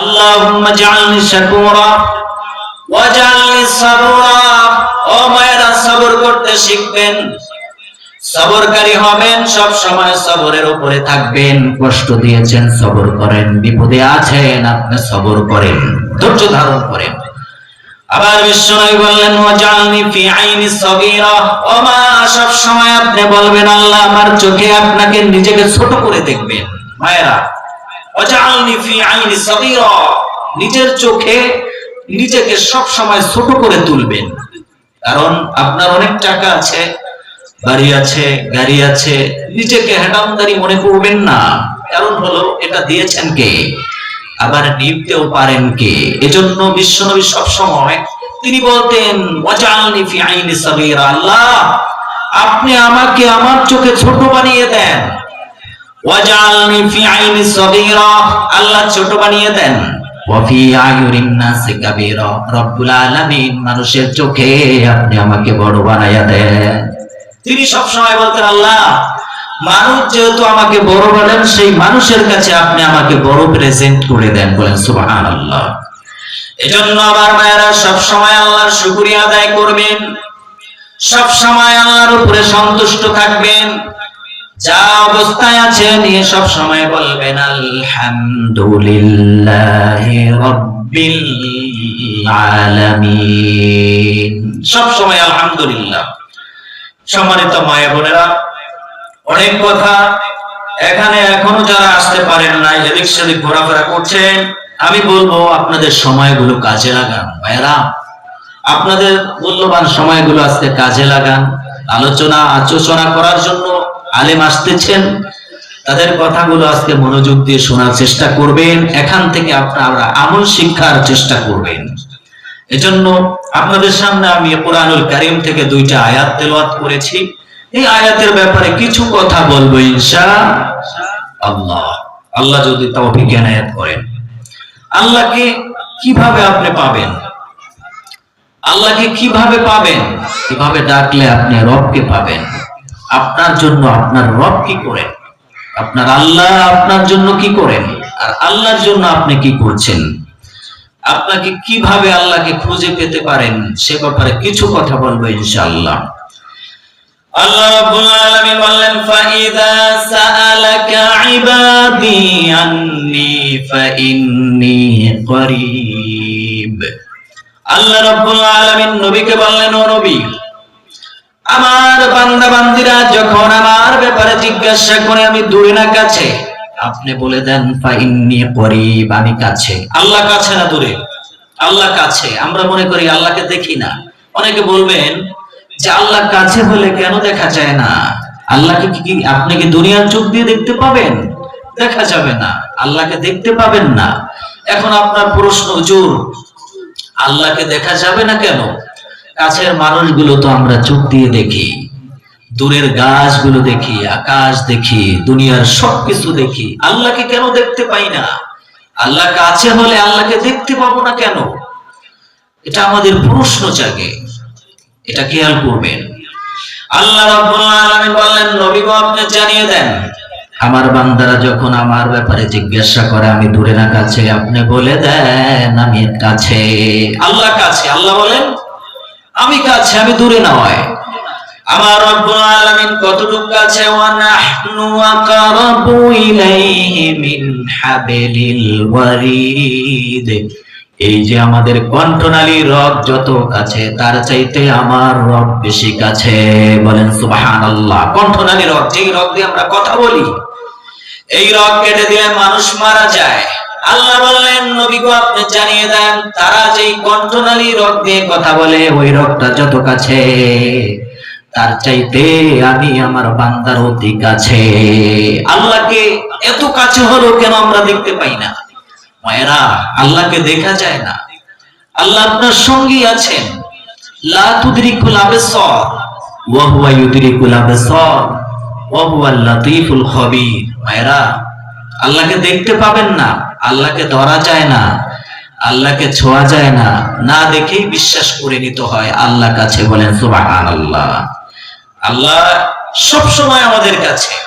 আল্লাহুম্মা জাআলনি শাকুরা ওয়াজআলনি সাবুরা। ও মায়েরা, সবর করতে শিখবেন। সবরকারী হবেন, সব সময় সবরের উপরে থাকবেন। কষ্ট দিয়েছেন, সবর করেন। বিপদে আছেন, আপনি সবর করেন। ধৈর্য ধারণ করেন। আবার বিশ্বনবী বললেন ওয়াজআলনি ফি আইনি সগীরা। ও মা, সব সময় আপনি বলবেন, আল্লাহ আমার চোখে আপনাকে নিজেকে ছোট করে দেখবেন। মায়েরা নিজের চোখে নিজেকে সব সময় ছোট করে তুলবেন। কারণ আপনার অনেক টাকা আছে, বাড়ি আছে, গাড়ি আছে, নিজেকে হেডামদারি মনে করবেন না। কারণ হলো, এটা দিয়েছেন কে? আবার নিতেও পারেন কে? এজন্য বিশ্বনবী সব সময় তিনি বলতেন, ওয়াজআলনি ফি আইনি সাগীরা, আল্লাহ, আপনি আমাকে আমার চোখে ছোট বানিয়ে দেন। ওয়াজআলনি ফি আইনি আল্লাহ ছোট বানিয়ে দেন। মানুষের চোখে আপনি আমাকে বড় বানাইয়া দেন। তিনি সব সময় বলতেন, আল্লাহ, মানুষ যেহেতু আমাকে বড় বলেন, সেই মানুষের কাছে আপনি আমাকে বড় প্রেজেন্ট করে দেন। বলেন, সুবহানাল্লাহ। এজন্য আমার মায়েরা সব সময় আল্লাহর শুকরিয়া আদায় করবেন। সব সময় আল্লাহর উপরে সন্তুষ্ট থাকবেন। যা অবস্থায় আছে নিয়ে সব সময় বলবেন, আলহামদুলিল্লাহি সব সময় আলহামদুলিল্লাহ। সম্মানিত মায়া বোনেরা, অনেক কথা এখানে এখনও যারা আসতে পারেন না এদিক সেদিক ঘোরাফেরা করছেন, আমি বলব আপনাদের সময়গুলো কাজে লাগান ভাইরা আপনাদের মূল্যবান সময়গুলো আজকে কাজে লাগান। আলোচনা আলোচনা করার জন্য আলেম আসতেছেন। তাদের কথাগুলো আজকে মনোযোগ দিয়ে শোনার চেষ্টা করবেন। এখান থেকে আপনারা আমল শিক্ষার চেষ্টা করবেন। এজন্য আপনাদের সামনে আমি কোরআনুল কারিম থেকে দুইটা আয়াত তেলাওয়াত করেছি। এই আয়াতের ব্যাপারে কিছু কথা বলব ইনশা আল্লাহ। আল্লাহ যদি তৌফিক এনায়েত করেন। আল্লাহকে কীভাবে আপনি পাবেন? আল্লাহকে কীভাবে পাবেন? কীভাবে ডাকলে আপনি রবকে পাবেন? আপনার জন্য আপনার রব কি করেন? আপনার আল্লাহ আপনার জন্য কি করেন? আর আল্লাহর জন্য আপনি কি করছেন? আপনাকে কীভাবে আল্লাহকে খুঁজে পেতে পারেন? সে ব্যাপারে কিছু কথা বলব ইনশাআল্লাহ। আল্লাহ আল্লাহ রাব্বুল আলামিন নবীকে বললেন, ও নবী, আমার বান্দা বান্দিরা যখন আমার ব্যাপারে জিজ্ঞাসা করে আমি দূরে না কাছে, আপনি বলে দেন, ফাইন্নি করিব, আমি কাছে। আল্লাহ কাছে না দূরে? আল্লাহ কাছে। আমরা মনে করি আল্লাহকে দেখি না। অনেকে বলবেন যে আল্লাহ কাছে হলে কেন দেখা যায় না? আল্লাহকে কি আপনি কি দুনিয়ার চোখ দিয়ে দেখতে পাবেন? দেখা যাবে না। আল্লাহকে দেখতে পাবেন না। এখন আপনার প্রশ্ন জোর আল্লাহকে দেখা যাবে না কেন? কাছের মানুষগুলো তো আমরা চোখ দিয়ে দেখি, দূরের গাছগুলো দেখি, আকাশ দেখি, দুনিয়ার সবকিছু দেখি। আল্লাহকে কেন দেখতে পাই না? আল্লাহ কাছে হলে আল্লাহকে দেখতে পাবো না কেন? এটা আমাদের প্রশ্ন জাগে। এটা খেয়াল করবেন। আল্লাহ রাব্বুল আলামিন বললেন নবী আপনি জানিয়ে দেন আমার বান্দারা যখন আমার ব্যাপারে জিজ্ঞাসা করে, আমি দূরে না কাছে? আপনি বলে দেন, আমি কাছে। আল্লাহ কাছে। আল্লাহ বলেন, আমি কাছে, আমি দূরে না নয় আমার আলামিন কতটুকু কাছে? ওয়া মিন এই যে আমাদের কণ্ঠনালী রব যত কাছে, তার চাইতে আমার রব বেশি কাছে। বলেন, সুবহানাল্লাহ। কণ্ঠনালী রব, যেই রব দিয়ে আমরা কথা বলি, এই রব কেটে দিলে মানুষ মারা যায়। আল্লাহ বললেন নবী গো আপনি জানিয়ে দেন, তারা যেই কণ্ঠনালী রব দিয়ে কথা বলে, ওই রবটা যত কাছে, তার চাইতে আমি আমার বান্দার অতি কাছে। আল্লাহকে এত কাছে হলো কেন আমরা দেখতে পাই না? মায়েরা, আল্লাহকে দেখা যায় না। আল্লাহ আপনার সঙ্গী আছেন। আল্লাহকে দেখতে পাবেন না, আল্লাহকে ধরা যায় না, আল্লাহকে ছোঁয়া যায় না। না দেখেই বিশ্বাস করে নিতে হয় আল্লাহ কাছে বলেন, সুবহানাল্লাহ। আল্লাহ সব সময় আমাদের কাছে।